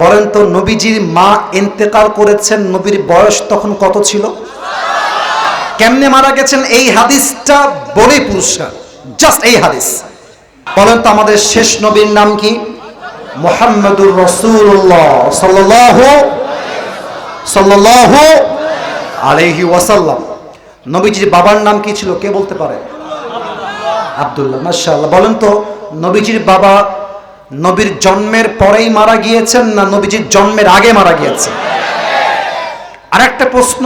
বলেন তো, নবীজির মা ইন্তেকাল করেছেন, নবীর বয়স তখন কত ছিল? কেমনে মারা গেছেন? এই হাদিসটা বলে পুরস্কার জাস্ট এই হাদিস। বলেন তো, আমাদের শেষ নবীর নাম কি? মোহাম্মদুর রসুল্লাহ সাল্লাহ সাল্লাহ আলহি ওয়াসাল্লাম। নবীজির বাবার নাম কি ছিল? কে বলতে পারে? আব্দুল্লাহ, মাশাআল্লাহ। বলেন তো, নবীজির বাবা নবীর জন্মের পরেই মারা গিয়েছেন না নবীজির জন্মের আগে মারা গিয়েছেন? আর একটা প্রশ্ন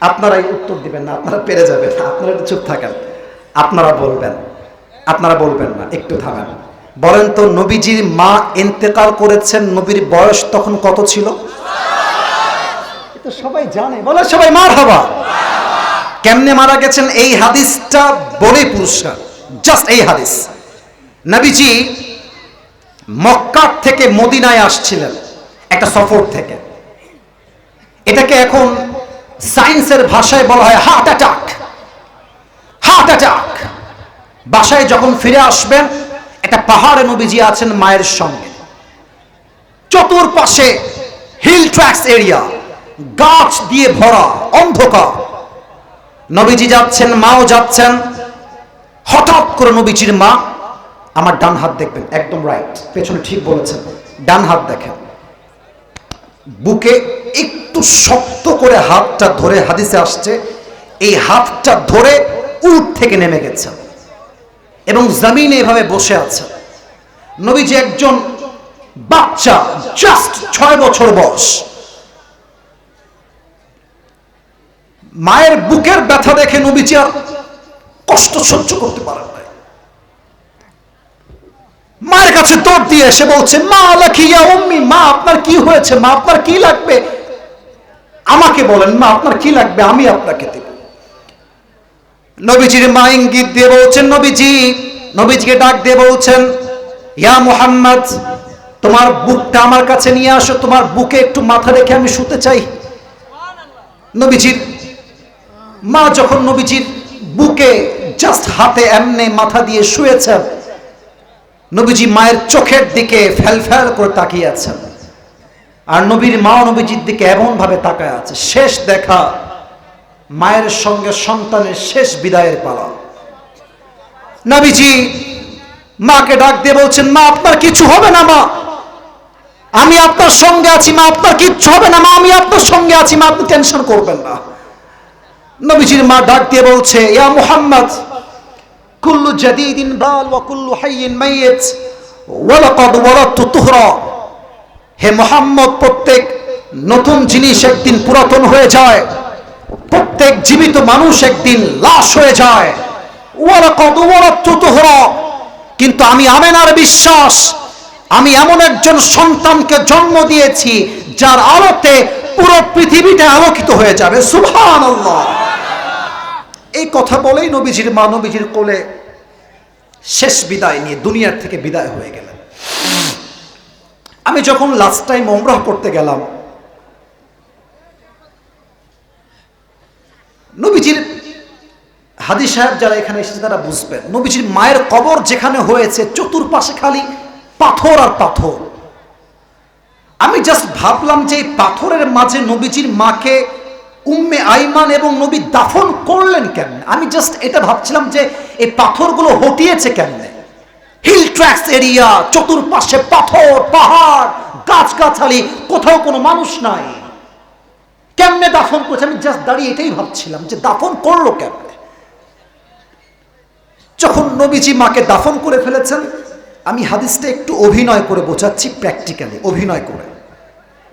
আপনারাই উত্তর দিবেন না, আপনারা পেরে যাবেন আপনারা একটু চুপ থাকেন, আপনারা বলবেন আপনারা বলবেন না, একটু থামেন। বলেন তো, নবীজির মা ইন্তেকাল করেছেন, নবীর বয়স তখন কত ছিল? এ তো সবাই জানে বলে সবাই মার হবা কেমনে মারা গেছেন? এই হাদিসটা বলে পুরস্কার জাস্ট এই হাদিস। নবীজি মক্কার থেকে মদিনায় আসছিলেন, একটা সফর থেকে। এটাকে এখন সায়েন্সের ভাষায় বলা হয় হার্ট অ্যাটাক। Heart attack. বাসায় যখন ফিরে আসবেন, একটা পাহাড়ে নবীজি আছেন মায়ের সঙ্গে। চতুর্পাশে হিল ট্র্যাক্স এরিয়া, গাছ দিয়ে ভরা, অন্ধকার। নবীজি যাচ্ছেন, মাও যাচ্ছেন। হঠাৎ করে নবীজির মা আমার ডান হাত দেখবেন, একদম রাইট পেছনে ঠিক বলেছেন। ডান হাত দেখেন। বুকে একটু শক্ত করে হাতটা ধরে হাদিসে আসছে, এই হাতটা ধরে উঠ থেকে নেমে গেছে এবং জমিনে এভাবে বসে আছে। নবীজি একজন বাচ্চা জাস্ট ছয় বছর বয়স। মায়ের বুকের ব্যথা দেখে নবীজি আর কষ্ট সহ্য করতে পারেন মায়ের কাছে দৌড় দিয়ে এসে বলছে, মা লাখিয়া উম্মি, মা, আপনার কি হয়েছে? মা, আপনার কি লাগবে? আমাকে বলেন, মা, আপনার কি লাগবে? আমি আপনাকে দেব। নবীজির মা ইঙ্গিত দিয়ে বলছেন, নবীজি, নবীজিকে ডাক দিয়ে বলছেন, ইয়া মুহাম্মদ, তোমার বুকটা আমার কাছে নিয়ে আসো, তোমার বুকে একটু মাথা রেখে আমি শুতে চাই। নবীজির মা যখন নবীজির বুকে জাস্ট হাতে এমনে মাথা দিয়ে শুয়েছেন নবীজি মায়ের চোখের দিকে ফ্যাল ফ্যাল করে তাকিয়ে আছেন। আর নবীর মা নবীজির দিকে এমন ভাবে তাকায় আছে, শেষ দেখা মায়ের সঙ্গে সন্তানের শেষ বিদায়ের পালা। নবীজি মাকে ডাক দিয়ে বলছেন, মা, আপনার কিছু হবে না, মা। আমি আপনার সঙ্গে আছি, মা, আপনার কিচ্ছু হবে না, মা, আমি আপনার সঙ্গে আছি, মা, আপনি টেনশন করবেন না। নবীজির মা ডাক দিয়ে বলছে, ইয়া মুহাম্মদ কুল্লু জাদিদিন বাল ওয়া কুল্লু হাইয়িন মাইয়িত। ওয়ালাকাদ তুহরা। হে মোহাম্মদ, প্রত্যেক নতুন জিনিস একদিন পুরাতন হয়ে যায়। প্রত্যেক জীবিত মানুষ একদিন লাশ হয়ে যায়। ওয়ালাকাদ ওয়ালাদতু তুহরা। কিন্তু আমি আমেনার বিশ্বাস, আমি এমন একজন সন্তানকে জন্ম দিয়েছি যার আলোতে পুরো পৃথিবীটা আলোকিত হয়ে যাবে। সুবহানাল্লাহ। এই কথা বলেই নবীজির মা নবীজির কোলে শেষ বিদায় নিয়ে দুনিয়ার থেকে বিদায় হয়ে গেলেন। আমি যখন লাস্ট টাইম ওমরাহ করতে গেলাম, নবীজির হাদি সাহেব যারা এখানে এসেছে তারা বুঝবেন, নবীজির মায়ের কবর যেখানে হয়েছে, চতুর্পাশে খালি পাথর আর পাথর। আমি জাস্ট ভাবলাম যে পাথরের মাঝে নবীজির মাকে উম্মে আইমান এবং নবী দাফন করলেন কেন আমি জাস্ট এটা ভাবছিলাম যে এই পাথরগুলো হটিয়েছে কেমনে? হিল ট্র্যাক্স এরিয়া চতুর্পাশে পাথর, পাহাড়, গাছগাছালি, কোথাও কোনো মানুষ নাই। কেমনে দাফন করেছে? আমি জাস্ট দাঁড়িয়ে এটাই ভাবছিলাম যে দাফন করল কেমনে? যখন নবীজি মাকে দাফন করে ফেলেছেন, আমি হাদিসটা একটু অভিনয় করে বোঝাচ্ছি প্র্যাকটিক্যালি অভিনয় করে।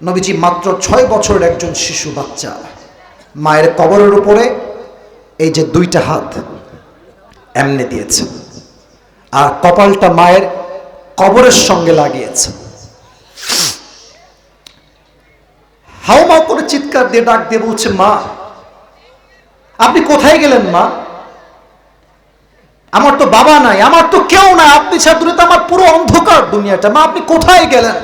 নবীজি মাত্র ছয় বছরের একজন শিশু বাচ্চা। মায়ের কবরের উপরে এই যে দুইটা হাত, এমনে দিয়েছে। আর কপালটা মায়ের কবরের সঙ্গে লাগিয়েছে। হাউমাউ করে চিৎকার দিয়ে ডাক দিয়ে বলছে, মা, আপনি কোথায় গেলেন মা? আমার তো বাবা নাই, আমার তো কেউ নাই, আপনি ছাত্র আমার পুরো অন্ধকার দুনিয়াটা। মা, আপনি কোথায় গেলেন?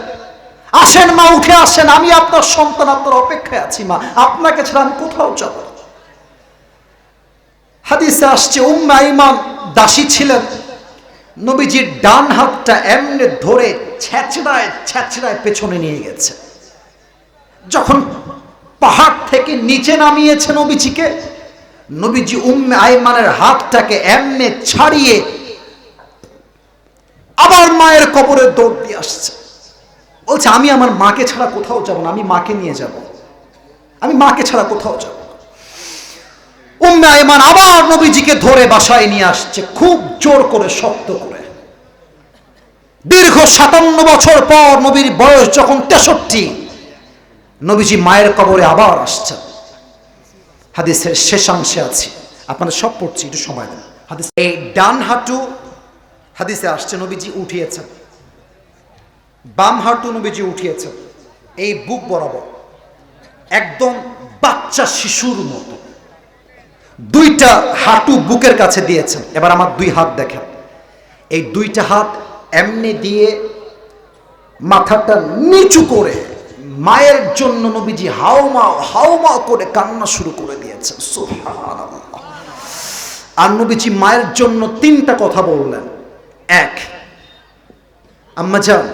আসেন মা, উঠে আসেন। আমি আপনার সন্তান, আপনার অপেক্ষায় আছি মা। আপনাকে ছাড়া আমি কোথাও যাব। হাদিসে আসছে, উম্মা ইমান দাসী ছিলেন। নবীজির ডান হাতটা এমনে ধরে ছ্যাচড়ায় ছ্যাচড়ায় পেছনে নিয়ে গেছে। যখন পাহাড় থেকে নিচে নামিয়েছে নবীজিকে, নবীজি উম্মে আইমানের হাতটাকে এমনে ছাড়িয়ে আবার মায়ের কবরে দৌড় দিয়ে আসছে। বলছে, আমি আমার মাকে ছাড়া কোথাও যাব না, আমি মাকে নিয়ে যাব। আমি মাকে ছাড়া কোথাও যাব। উম্মে আইমান আবার নবীজিকে ধরে বাসায় নিয়ে আসছে, খুব জোর করে, শক্ত করে। দীর্ঘ সাতান্ন বছর পর নবীর বয়স যখন তেষট্টি, নবীজি মায়ের কবরে আবার আসছেন। হাদিসের শেষাংশে আছি। আপনাদের সব পড়ছি, একটু সময় দেন। হাদিস এই ডান হাঁটু হাদিসে আসছে, নবীজি উঠিয়েছেন। বাম হাঁটু নবীজি উঠিয়েছেন। এই বুক বরাবর। একদম বাচ্চা শিশুর মতো। দুইটা হাঁটু বুকের কাছে দিয়েছেন। এবার আমার দুই হাত দেখেন। এই দুইটা হাত এমনি দিয়ে মাথাটা নিচু করে মায়ের জন্য নবীজি হাউমাও হাউমাও করে কান্না শুরু করে দিয়েছেন। আর নবীজি মায়ের জন্য তিনটা কথা বললেন। এক, আম্মা যান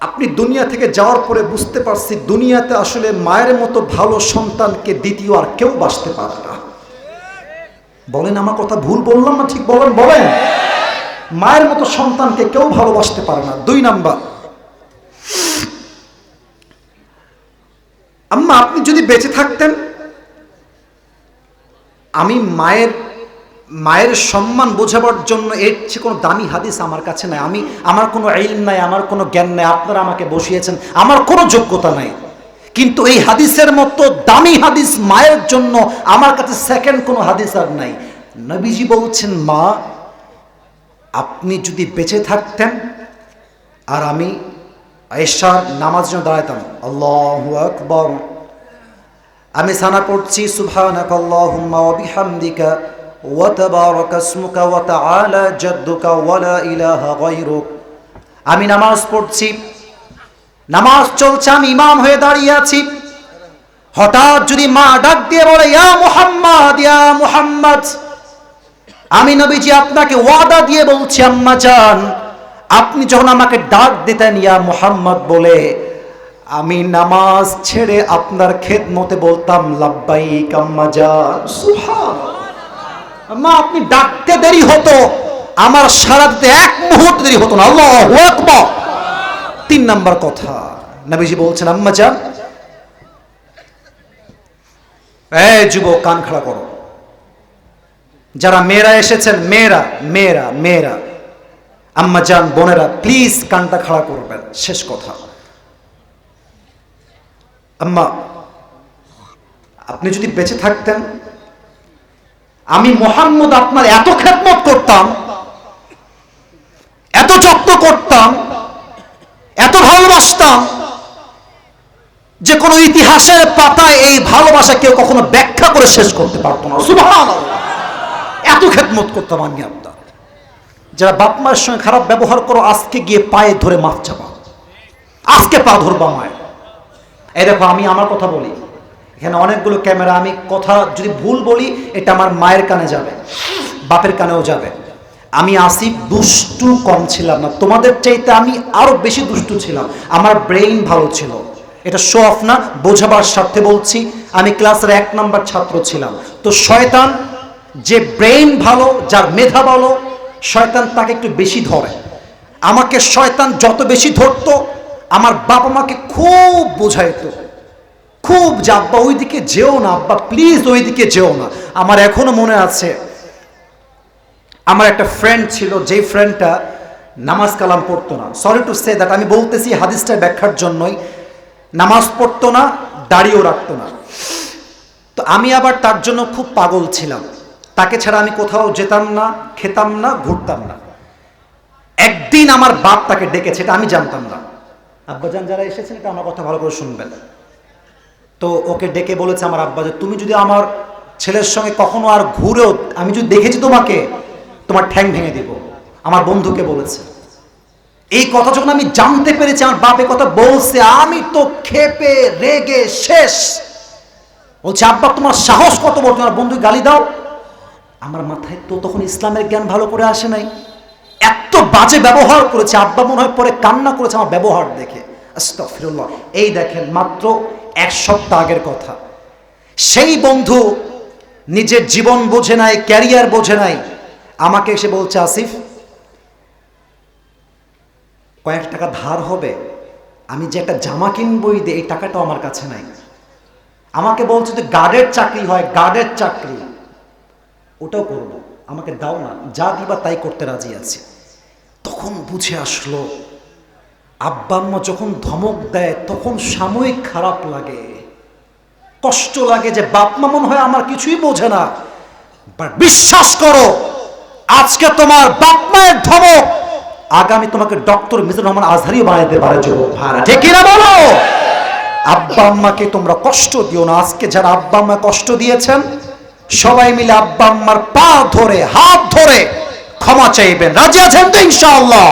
আপনি দুনিয়া থেকে যাওয়ার পরে বুঝতে পারছি দুনিয়াতে আসলে মায়ের মতো ভালো সন্তানকে দ্বিতীয় আর কেউ বাঁচতে পারে না। বলেন আমার কথা ভুল বললাম না ঠিক? বলেন বলেন। মায়ের মতো সন্তানকে কেউ ভালোবাসতে পারে না। দুই নাম্বার। আম্মা, আপনি যদি বেঁচে থাকতেন, আমি মায়ের মায়ের সম্মান বোঝাবার জন্য এর চেয়ে কোনো দামি হাদিস আমার কাছে নাই। আমি, আমার কোনো আইন নাই, আমার কোনো জ্ঞান নাই, আপনারা আমাকে বসিয়েছেন, আমার কোনো যোগ্যতা নাই। কিন্তু এই হাদিসের মতো দামি হাদিস মায়ের জন্য আমার কাছে সেকেন্ড কোনো হাদিস আর নাই। নবীজি বলছেন, মা, আপনি যদি বেঁচে থাকতেন আর আমি এশার নামাজ জন্য দাঁড়াতাম আল্লাহ আকবর। আমি সানা পড়ছি সুবহানাক আল্লাহুম্মা ওয়া বিহামদিকা ওয়া আমি নামাজ পড়ছি। নামাজ চলছে, আমি ইমাম হয়ে দাঁড়িয়ে আছি। হঠাৎ যদি মা ডাক দিয়ে বলে, ইয়া মুহাম্মদ ইয়া মুহাম্মদ। আমি নবীজি আপনাকে ওয়াদা দিয়ে বলছি, আম্মা জান, আপনি যখন আমাকে ডাক দিতেন, ইয়া মুহাম্মদ বলে, আমি নামাজ ছেড়ে আপনার খেদমতে বলতাম, লাব্বাইক, আম্মা জান। মা আপনি ডাকতে দেরি হতো। আমার সারা দিতে এক মুহূর্ত দেরি হতো না। আল্লাহ তিন নাম্বার কথা। নবীজি বলছেন, আম্মা জান এ যুবক, কান খাড়া করো। যারা মেয়েরা এসেছেন, মেয়েরা মেয়েরা মেয়েরা। আম্মা যান, বোনেরা প্লিজ কানটা খাড়া করবেন। শেষ কথা। আম্মা, আপনি যদি বেঁচে থাকতেন আমি মোহাম্মদ আপনার এত খেদমত করতাম, এত যত্ন করতাম, এত ভালোবাসতাম যে কোনো ইতিহাসের পাতায় এই ভালোবাসা কেউ কখনো ব্যাখ্যা করে শেষ করতে পারতো না। এত খেদমত করতাম আমি আপনার। যারা বাপ মায়ের সঙ্গে খারাপ ব্যবহার করো, আজকে গিয়ে পায়ে ধরে মাপ চাপা আজকে পা ধরবা মায়ের। এই দেখো, আমি আমার কথা বলি। এখানে অনেকগুলো ক্যামেরা, আমি কথা যদি ভুল বলি, এটা আমার মায়ের কানে যাবে, বাপের কানেও যাবে। আমি আসিফ, দুষ্টু কম ছিলাম না। তোমাদের চাইতে আমি আরও বেশি দুষ্টু ছিলাম। আমার ব্রেইন ভালো ছিল। এটা শো অফ না, বোঝাবার স্বার্থে বলছি, আমি ক্লাসের এক নম্বর ছাত্র ছিলাম। তো শয়তান, যে ব্রেইন ভালো, যার মেধা ভালো, শয়তান তাকে একটু বেশি ধরে। আমাকে শয়তান যত বেশি ধরতো, আমার বাবা মাকে খুব বোঝাইতো। খুব যে আব্বা ওইদিকে যেও না, আব্বা প্লিজ ওইদিকে যেও না। আমার এখনও মনে আছে, আমার একটা ফ্রেন্ড ছিল, যেই ফ্রেন্ডটা নামাজ কালাম পড়তো না। সরি টু সে দ্যাট আমি বলতেছি হাদিসটার ব্যাখ্যার জন্যই, নামাজ পড়তো না, দাড়িও রাখতো না। তো আমি আবার তার জন্য খুব পাগল ছিলাম। তাকে ছাড়া আমি কোথাও যেতাম না, খেতাম না, ঘুরতাম না। একদিন আমার বাপ তাকে ডেকেছে, এটা আমি জানতাম না। আব্বাজান যারা এসেছেন, এটা আমার কথা ভালো করে শুনবেন। তো ওকে ডেকে বলেছে আমার আব্বা যে, তুমি যদি আমার ছেলের সঙ্গে কখনো আর ঘুরেও, আমি যদি দেখেছি তোমাকে, তোমার ঠ্যাং ভেঙে দিব। আমার বন্ধুকে বলেছে। এই কথা যখন আমি জানতে পেরেছি, আমার বাপে কথা বলছে, আমি তো খেপে, রেগে, শেষ। বলছে, আব্বা, তোমার সাহস কত বড়? তোমার বন্ধু গালি দাও। আমার মাথায় তো তখন ইসলামের জ্ঞান ভালো করে আসে নাই। এত বাজে ব্যবহার করেছে, আব্বা মনে হয় পরে কান্না করেছে আমার ব্যবহার দেখে। এই দেখেন, মাত্র এক সপ্তাহ আগের কথা। সেই বন্ধু নিজের জীবন বোঝে নাই, ক্যারিয়ার বোঝে নাই। আমাকে এসে বলছে, আসিফ, কয়েক টাকা ধার হবে। আমি যে একটা জামা কিনবই দে, এই টাকাটাও আমার কাছে নাই। আমাকে বলছে যে, গার্ডের চাকরি হয়, গার্ডের চাকরি। ওটাও করব। আমাকে দাও না, যা দিবা তাই করতে রাজি আছি। তখন বুঝে আসলো আব্বা আম্মা যখন ধমক দেয়, তখন সাময়িক খারাপ লাগে। কষ্ট লাগে যে বাপ মা মনে হয় আমার কিছুই বোঝে না। বিশ্বাস করো, আজকে তোমার বাপ মায়ের ধমক, আগামী তোমাকে ডক্টর মিজানুর রহমান আজহারিও বানাইতে পারে ঠিক কিনা বলো? আব্বা আম্মাকে তোমরা কষ্ট দিও না। আজকে যারা আব্বা আম্মা কষ্ট দিয়েছেন, সবাই মিলে আব্বা আম্মার পা ধরে, হাত ধরে ক্ষমা চাইবেন। রাজি আছেন তো ইনশাআল্লাহ?